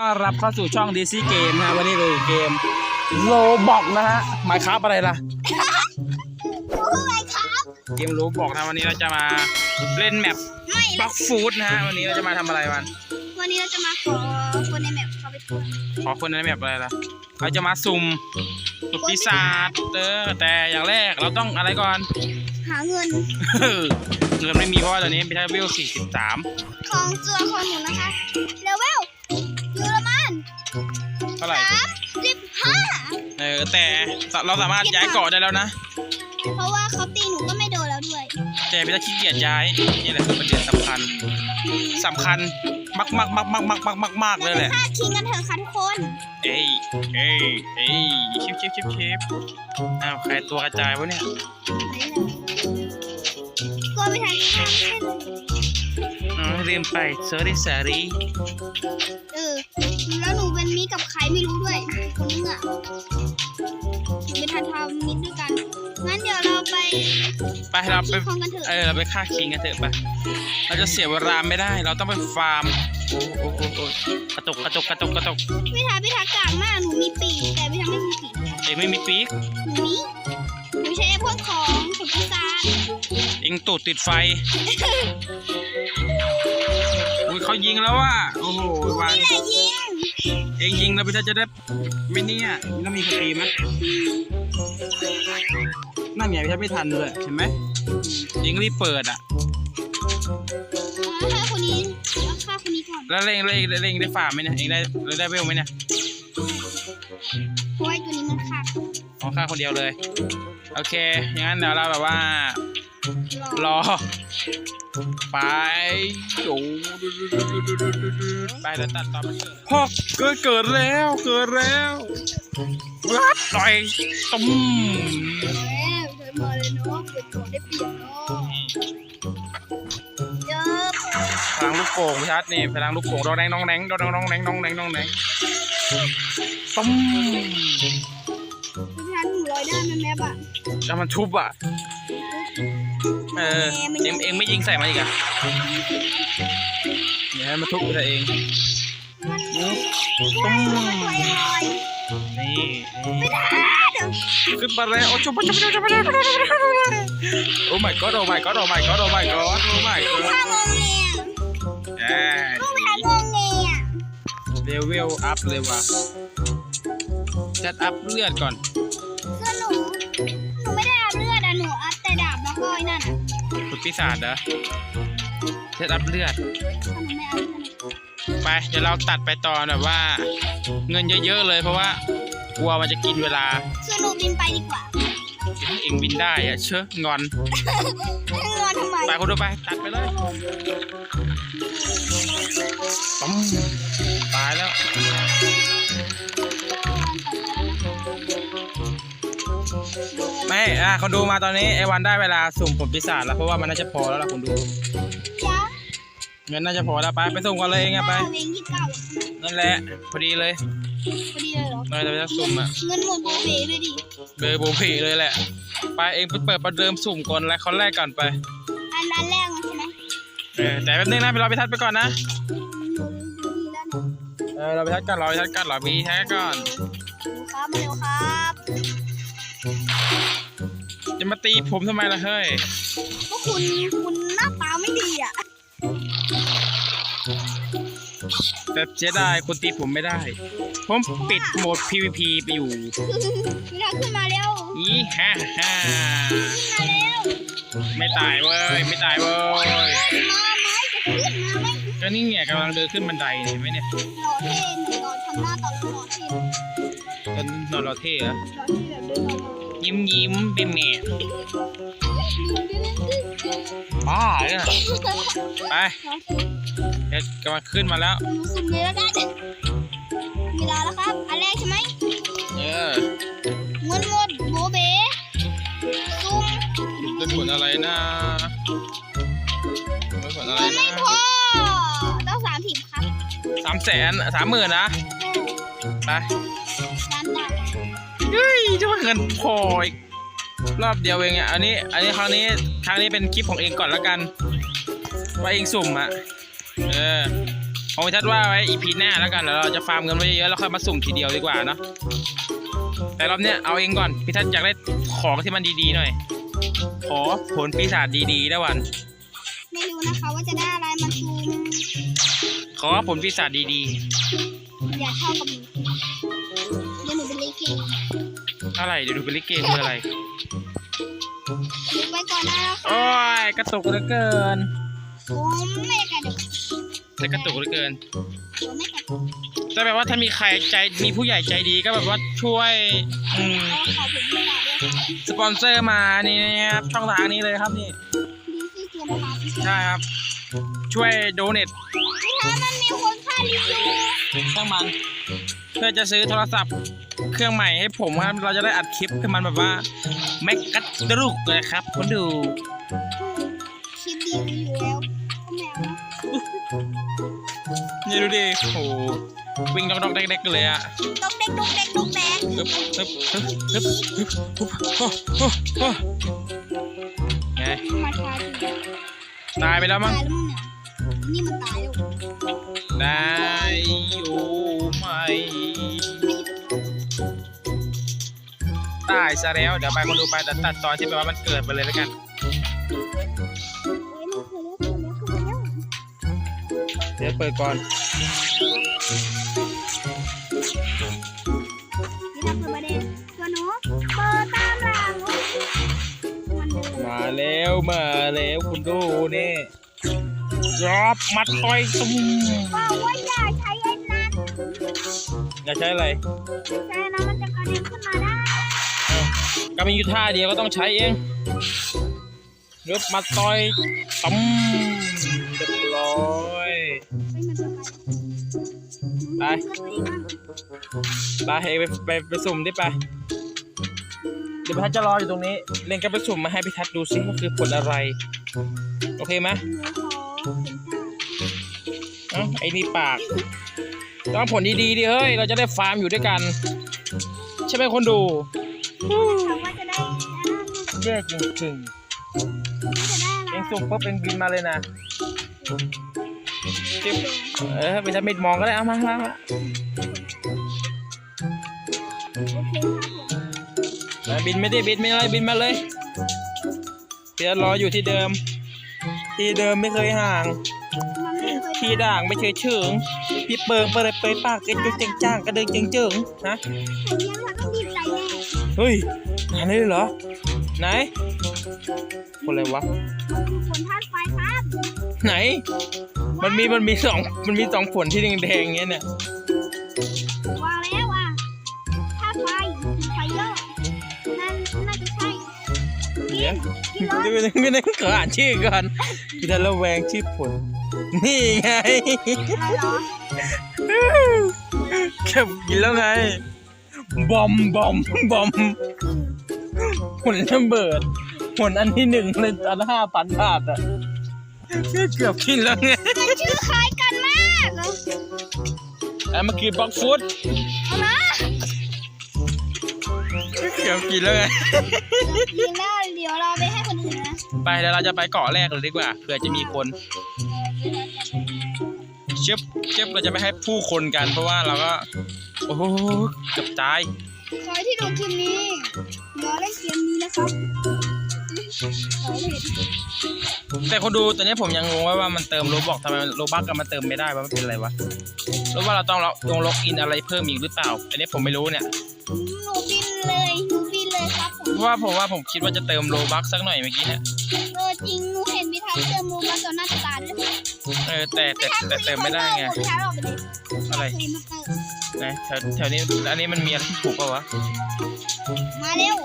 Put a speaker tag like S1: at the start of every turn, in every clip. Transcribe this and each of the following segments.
S1: ต้อนรับเข้าสู่ช่องดีซีเกมนะฮะวันนี้เลยเกมโลบอกนะฮะหมายครับอะไรล่ะ
S2: อะไรครับ
S1: เกมโลบอกนะวันนี้เราจะมาเล่นแมป
S2: ไม่
S1: บล็อกฟูดนะฮะวันนี้เราจะมาทำอะไรมัน
S2: วันนี้เราจะมาขอคนในแมปเข้าไปช่วย
S1: ขอคนในแมปอะไรล่ะเราจะมาสุ่มสุ่มปีศาจเออแต่อย่างแรกเราต้องอะไรก่อน
S2: หาเงิน
S1: เงินไม่มีเพราะว่าตอนนี้เป็นเวล43
S2: ของตัวของหนูนะคะเลเวลยูโรมัน
S1: เท่าไหร่
S2: สามสิบห้า
S1: เออแต่เราสามารถย้ายเกาะได้แล้วนะ
S2: เพราะว่าเขาตีหนูก็ไม่โดนแล้วด้วย
S1: แต่พี่ตาขี้เกียจย้ายนี่แหละคือประเด็นสำคัญ
S2: อืม
S1: สำคัญมากมากมากมากมากมากมากมากเลยแหละ
S2: ฆ่าคิงกันเถอะค่ะทุกคน
S1: เอ้ยเอ้ยเอ้ยชิปชิปชิปชิปอ้าวใครตัวกระจายวะเนี่ย
S2: กลัวไปทางข้างใช่เลย
S1: อ๋อลืมไป sorry sorry
S2: เออแล้วหนูเป็นมิตร กับใครไม่รู้ด้วยคนนึงอะหนูเป็นทันทามิตรด้วยกัน งั้นเดี๋ยวเราไป
S1: ไปเราไป
S2: ที่คลองกันเถอะ
S1: เออเราไปฆ่าคิงกันเถอะไปเราจะเสียเวลาไม่ได้ เราต้องไปฟาร์มโอ้โอ้โอ้โอ้กระตุกกระตุกกระตุกกระตุก
S2: พี่ทาพี่ทากลางมากหนูมีปีกแต่พี่ทาไม่มีปีก
S1: เองไม่มีปีก
S2: หนูมีหนูใช้พวกของผลพิซซ่าจ
S1: เองตูดติดไฟอุ้ยเขายิงแล้วว่ะโอ้โหวาง
S2: นี่แหละยิง
S1: เองยิงแล้วพี่จะได้ไม่เนี่ยต้องมีสตรีมไหมนั่นไงพี่ไม่ทันเลยเห็นไหมเองรีบเปิดอะ
S2: เอาให้คนนี้เอาฆ่าคนนี้ก่อน
S1: แล้วเร่งเร่งเร่งได้ฝ่าไหมเนี่ยเองได้ได้เวลไหมเนี่ย
S2: เพราะว่าไอ้ตัวนี้มันฆ่า
S1: อ๋อฆ่าคนเดียวเลย โอเคอย่างนั้นเดี๋ยวเราแบบว่า
S2: รอ
S1: รอ ไปโอ้ไปแล้วตัดต่อมาเกิดพ่อเกิดเกิดแล้วเกิดแล้วรัดหน่อยตุ้ม
S2: เอ้ยเคยมาเลยเนาะเกิดก่อนได้เปรียบเนาะเจอ
S1: พลังลูกโป่งชัดนี่พลังลูกโป่งดองแดงดองแดงดองแดงดองแดงดองแดงดองแดงตุ้ม
S2: พี่ทาหนูลอยได้ไหมแม่บ้ะ
S1: แล้วมันทุบอะ เออเอ็งเอ็งไม่ยิงใส่มันอีกอะเดี๋ยวให้มันทุบไปแต่เอง
S2: มัน
S1: ตุ้
S2: ว้าว
S1: ม
S2: มันลอยลอย
S1: นี่
S2: ไม่ได้เดี๋ยว
S1: ขึ้นมาแล้วโอ้ชุบชุบชุบชุบชุบโอ้ my god โอ้ my god โอ้ my god โอ้ my god โอ้ my
S2: ลูก
S1: god
S2: ทางงเงีย
S1: แหม
S2: ลูกทางงเงีย
S1: เลเวลอัพเลยว่ะจัดอัพเลือดก่อน ฝึกปีศาจเหรอจัดอัพเลือด
S2: ถ้าหนูไม่อัพเลือด
S1: ไป เดี๋ยวเราตัดไปตอนแบบว่า เงินเยอะๆเลยเพราะว่ากลัวมันจะกินเวลา
S2: คือหนูบินไปดีกว่า
S1: ให้เองบินได้อะเชอะงอน
S2: ให้งอนทำไม
S1: ไปคุณดูไป ตัดไปเลยปั๊ม ไม่อะคนดูมาตอนนี้ไอวันได้เวลาสุ่มผลปีศาจแล้วเพราะว่ามันน่าจะพอแล้วล่ะคุณดู
S2: จ้า
S1: เงินน่าจะพอแล้วไปไปสุ่มกันเลยเองอะไป
S2: เองยี่สิบเก้า
S1: นั่นแหละพอดีเลย
S2: พอดีเลยเหรอ
S1: เราจะไปสุ่มอะ
S2: เงินหมดโบเบเลยดิ
S1: เบอร์โบผีเลยแหละ ไปเองไปเปิดประเดิมสุ่มก่อนแล้วคนแรกก่อนไป
S2: อันนั้นแรกมันใช่ไหม
S1: เออแต่แป๊บนึงนะไปรอไปทัดไปก่อนนะ
S2: หนูดูดีแล้วนะ
S1: เออเราไปทัดก่อนรอไปทัดก่อนรอพีแท้ก่อน
S2: ดูครับมาเร็วครับ
S1: จะมาตีผมทำไมล่ะเฮ้ย
S2: พวกคุณคุณหน้าตาไม่ดีอะ
S1: แต่เสียดายคนตีผมไม่ได้ ผมปิดโหมด PVP ไปอยู่
S2: ไม่ได้ขึ้นมาเร็ว
S1: อีฮ่าฮ่า
S2: ขึ้นมาเร็ว
S1: ไม่ตายเว้ย ไม่ตายเว้ย
S2: ขึ้นมาไหมจะขึ้นมาไหม
S1: ก็นี่ไงกำลังเดินขึ้นบันไดเห็นไหมเนี่ย
S2: หล่อเท่หนูหล่อทำหน้าตอนหล่อเท่ห
S1: ตอนนอนรอเท่เหรอ
S2: ล่อเท่แบบเดินหล่อ
S1: ยิ้มยิ้มเป็นแม่บ้าเลยนะไปเดี๋ยวกำลังขึ้นมาแล้ว
S2: หนูสุ่มเลยแล้วกันเวลาแล้วครับอันแรกใช่ไหม
S1: เออ
S2: เงินหมดโบเบซุ่ม
S1: เป็นผลอะไรนะเป็นผลอะไร
S2: เงิน
S1: นะ
S2: ไม่พอต้องสามสิบครับ
S1: สามแสนสามหมื่นนะไป
S2: ร้านตัด
S1: เฮ้ยจะว่าเงินพออีกรอบเดียวเองอะอันนี้ อันนี้ครั้งนี้ครั้งนี้เป็นคลิปของเองก่อนแล้วกัน ว่าเองสุ่มอะ เออขของพิทัศน์ว่าไว้อีพีหน้าแล้วกันแล้วเราจะฟาร์มเงินไว้เยอะๆแล้วค่อยมาสุ่มทีเดียวดีกว่าเนาะแต่รอบเนี้ยเอาเองก่อนพิทัศน์อยากได้ของที่มันดีๆหน่อย ขอผลปีศาจดีๆนะวัน
S2: ไม่รู้นะคะว่าจะได้อะไรมาชู
S1: ขอผลปีศาจดี
S2: อย่าเข้ากับหนู
S1: อะไรเดี๋ยวดูเป็นลิเกคืออะไร
S2: หนูไปก่อนนะแล้วค่ะ
S1: โอ้ยกระตุกเหลือเกิน
S2: ผมไม่กระโดด
S1: แต่กระตุกเหลือเกิน
S2: ผมไม่กระโดด
S1: แต่แบบว่าถ้ามีใครใจมีผู้ใหญ่ใจดีก็แบบว่าช่วยอืม
S2: เอาขอผมไม่ได้ด้วยค่ะ
S1: สปอนเซอร์มานี่นะครับช่องทางนี้เลยครับนี่
S2: ดีที่เกียร์นะคะ
S1: ใช่ครับ ช่วยโดเนท
S2: ถ้ามันมีคนค่ารีวิว
S1: ช่างมันเพื่อจะซื้อโทรศัพท์ เครื่องใหม่ให้ผมครับ เราจะได้อัดคลิปให้มันแบบว่าแม็กกัดดรุกเลยครับคุณดู
S2: คลิปดีอยู่แล้วก็แมวนะ
S1: นี่ดูดิโอ้โหวิ่งดอกๆเด็กๆเลยอะ
S2: ดกเด็กดกเด็กดกแดง
S1: ฮึบฮึบฮึบฮึบฮึบฮึบโอ้โอ้โอ้ไง
S2: มาช้าจริง
S1: ตายไปแล้วมั้ง
S2: ตายแล้วมั้งเนี่ยนี่มันตายแล้ว
S1: ได้อยู่ ตายซะแล้ว เดี๋ยวไปคนดูไปตัดตัดตอนที่แบบว่ามันเกิดไปเลยแล้วกัน
S2: เฮ้ยมันเคยแล้วเคยแล้วเคยแล้วเคยแล้ว
S1: เดี๋ยวเปิดก่อน
S2: นี่ทำเปิดประเด็นตัวหนูเปิดตามหลังมันเดิน
S1: มาแล้วมาแล้วคุณดูนี่รอบมัดต่อยตุ้ม
S2: บอกว่าอย่าใช้ไอ้นั้น
S1: อย่าใช้อะไร
S2: ใช้นะมันจะกระเด็นขึ้นมาได้
S1: ก็มีอยู่ท่าเดียวก็ต้องใช้เองเรบมัดต่อยต้มเรียบร้อยไปไปเองไปไปไปสุ่มดิไปเดี๋ยวพี่ทัศน์จะรออยู่ตรงนี้ เล่นก็ไปสุ่มมาให้พี่ทัศน์ดูซิว่าคือผลอะไร โอเคไหม
S2: อเป็นเจ้า
S1: เอ้าไอ้นี่ปาก ต้องผลดีๆดิเฮ้ย เราจะได้ฟาร์มอยู่ด้วยกัน ใช่ไหมคนดู แย่จริง
S2: จะได้อะไร
S1: ๆเองสุ่มปุ๊บเองบินมาเลยนะจิ๊บเออไปทำมิดมองก็ได้เอามามามา
S2: โอเคครับผม
S1: มาบินไม่ได้บินไม่อะไรบินมาเลยเดี๋ยวรออยู่ที่เดิม ที่เดิมไม่เคยห่าง
S2: มันไม่เคย
S1: พี่ด่างไม่เคยเฉิงพี่เปิงเปิดเปยปากกระจุกเจงจ้างกระเดิงเจงเจิงนะ
S2: ผมยังเราต้องดีใจแน่
S1: เฮ้ยอันนี้เลยเหรอ ไหน คนอะไรวะ
S2: มันคือผลธาตุไฟครับ
S1: ไหน มันมีมันมีสองมันมีสองผลที่แดงๆอย่างเงี้ยเนี่ย
S2: วางแล้วอะธาตุไฟไฟเยอะนั่นน่าจะใช่กิ
S1: เดี๋ยวน
S2: กินเลย
S1: ดูนึงนึงขออ่านชื่อก่อนพี่ทันระแวงชื่อผล นี่ไง
S2: อะไรเหรอ
S1: เก็บกินแล้วไง บอมบอมบอม ผลระเบิดผลอันที่หนึ่งในอันห้าพันบาทอะเกือบกินแล้วไง
S2: มันชื่อคล้ายกันมากเลย
S1: อันเมื่อกี้บล็อกฟุต
S2: เอามา
S1: เกือบกินแล้วไง
S2: กินแล้วเดี๋ยวเราไปให้คนอื่นนะ
S1: ไปเดี๋ยวเราจะไปเกาะแรกเลยดีกว่าเผื่อจะมีคนเชิบเชิบเราจะไม่ให้ผู้คนกันเพราะว่าเราก็ โอ้โหเกือบตาย
S2: ใครที่ดูคลิปนี้ อย่าเล่นเกมนี้นะครับ
S1: แต่คนดูตอนนี้ผมยังงงว่าว่ามันเติมโลบอกทำไมโลบักกันมาเติมไม่ได้วะมันเป็นอะไรวะหรือว่าเราต้องเราต้องล็อกอินอะไรเพิ่มอีกหรือเปล่า อันนี้ผมไม่รู้เนี่ย
S2: หนูบินเลยหนูบินเลยครับผม
S1: เพราะว่าผมว่าผมคิดว่าจะเติมโลบักสักหน่อยเมื่อกี้เนี่ย
S2: เออจริงหนูเห็นพี่ทัศเติมมูมาต่อหน้าตาด้วย
S1: เออแต่แต่แต่เติมไม่ได้ไง
S2: อะ
S1: ไร
S2: เคยมาเติม
S1: นะแถวแถวนี้อันนี้มันมีอะไรที่ถูกป่าวะ
S2: มาเร็ว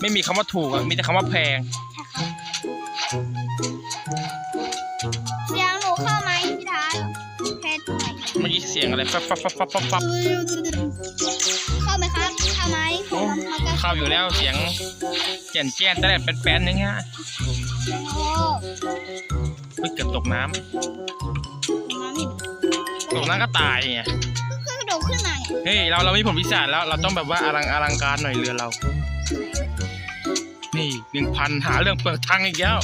S1: ไม่มีคำว่าถูกอะมีแต่คำว่าแพง
S2: เสียงหนูเข้าไหมพี่ทัศน์เพชรหน่อย
S1: เมื่อกี้เสียงอะไรฟับฟับฟับฟับฟับฟับ
S2: เข้าไหมครับเข้าไหมผมมาก็
S1: เข้าอยู่แล้วเสียงเจียนแจ้นแต่เป็นแป้นๆอย่างเงี้ย
S2: โอ้
S1: เฮ้ยเกือบตกน้ำ
S2: มาไม่
S1: ตกน้ำก็ตายไง เฮ้ยเราเรามีผลพิศาจแล้วเราต้องแบบว่าอลังอลังการหน่อยเรือเรา นี่หนึ่งพันหาเรื่องเปิดทางอีกแล้ว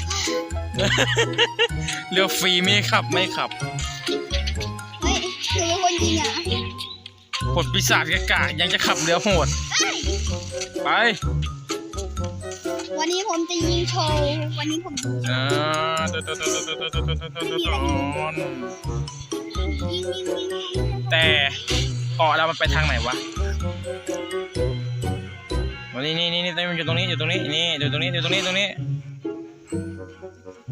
S1: เรือฟรีไม่ขับไม่ขับ
S2: เเป็นคนยิงอะ
S1: ผลปีศาจกะๆยังจะขับเรือโหดไป
S2: วันนี้ผมจะยิงโชว์วันนี้ผมยิง
S1: อ่าตอน
S2: ยิงยิงยิงยิง
S1: แต่ เกาะเรามันไปทางไหนวะวันนี้นี่นี่นี่มันอยู่ตรงนี้อยู่ตรงนี้นี่อยู่ตรงนี้อยู่ตรงนี้ตรงนี้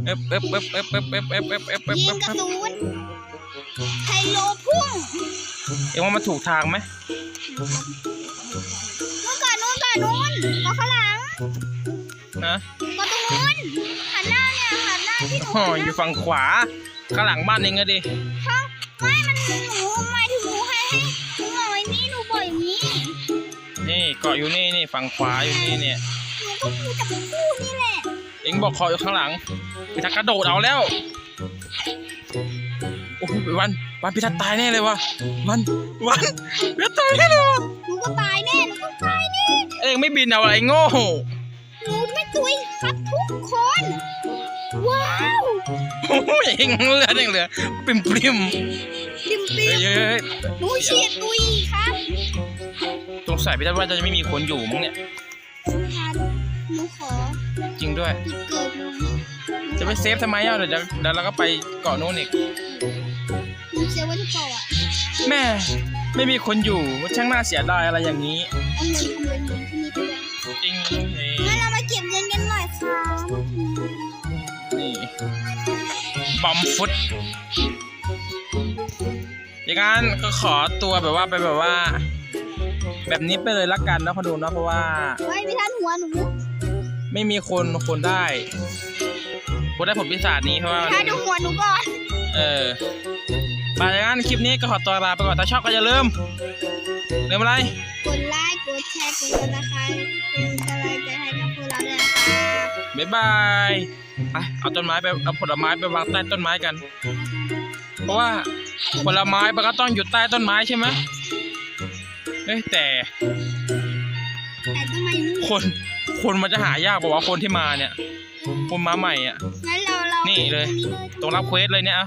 S1: เอ๊บเอ๊บเอ๊บเอ๊บเอ๊บเอ๊บเอ๊บเอ๊บเอ๊บเอ๊บ
S2: ยิ
S1: เอ๊
S2: ง
S1: บ
S2: กระสุนไฮโลพุ่ง
S1: เอ็งว่ามันถูกทางไหม
S2: นู้นก่อนนู้นก่อนนู้นก่อนข้างหลัง
S1: นะ
S2: ก่อนตรงนู้นหันหน้าเนี่ยหันหน้าที่หนู
S1: อ๋อ
S2: หัน
S1: อ
S2: ห
S1: ยู่
S2: น้า
S1: ฝั่งขวาข้างหลังบ้านเองอะดิ
S2: ข้างไม่าะ
S1: อยู่นี่นี่ฝั่งขวาอยู่นี่เนี่ย
S2: หนูก็พูดแต่พูดนี่แหละ
S1: เอ็งบอกเกาะอยู่ข้างหลังพิทักษ์กระโดดเอาแล้วโอ้โหวันวันพิทักษ์ตายแน่เลยวะวันวันพิทักษ์ตายแน่เลยวะ
S2: หนูก็ตายแน่หนูก็ตายแน่
S1: เอ็งไม่บินเอาอะไรโง่
S2: หนูไม่ตุยครับทุกคน ว้าว
S1: โอ้ยเอ็งเหลือเอ็งเหลือปริมปริม
S2: ปิมปิ
S1: เฮ้
S2: ม
S1: ยเฮ้ยเฮ้ย
S2: หนูเฉียดตุยครับ
S1: ส งสัยพิทักษ์ว่าจะไม่มีคนอยู่มั้งเนี่ย
S2: หนูขอ
S1: จริงด้วย
S2: ปิดเกิดหน่อย
S1: จะไปเซฟทำไมอะเดี๋ยวจะเดี๋ยวเราก็ไปเกาะโน้นอีก
S2: หนูเซฟไว้ที่เกาะอะ
S1: แม่ไม่มีคนอยู่ช่างน่าเสียดายอะไรอย่างนี้
S2: เอาเงินทำเงินที่นี่ไปเลย
S1: จริงนี่
S2: งั้นเรามาเก็บเงินกันหน่อยครับ
S1: นี่บอมฟุตอย่างนั้นก็ขอตัวแบบว่าไปแบบว่า แบบนี้ไปเลยละกันนะพอดูเนาะเพราะว่า
S2: ไว้ไม่ทันหัวหนู
S1: ไม่มีคนคนได้คนได้ผลพิศาจนี้เพราะว่า
S2: ถ้าดูหัวหนูก่อน
S1: เออไปอย่างนั้นคลิปนี้ก็ขอตัวลาไปก่อนถ้าชอบก็อย่าลืมลืมอะไร
S2: กดไลค์ กดแชร์ กดติดตามเป็นกำลังใจให้กับพวกเราด้วยนะครับ
S1: บ๊ายบายไปเอาต้นไม้ไปเอาผลไม้ไปวางใต้ต้นไม้กัน เพราะว่าผลไม้มันก็ต้องอยู่ใต้ต้นไม้ใช่ไหม เอ้ยแต่
S2: แต่ทำไมไม่
S1: คน คนมันจะหายากบอกว่าวะคนที่มาเนี่ย คนมาใหม่อะ
S2: งั้นเราเรา
S1: นี่เลย ตรงรับเควสเลยเนี่ยเอา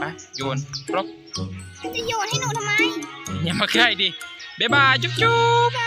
S1: ไปโยนบล็อก
S2: จะโยนให้หนูทำไม
S1: อย่ามาใกล้ดิบ๊ายบายจุ๊บจุ๊บ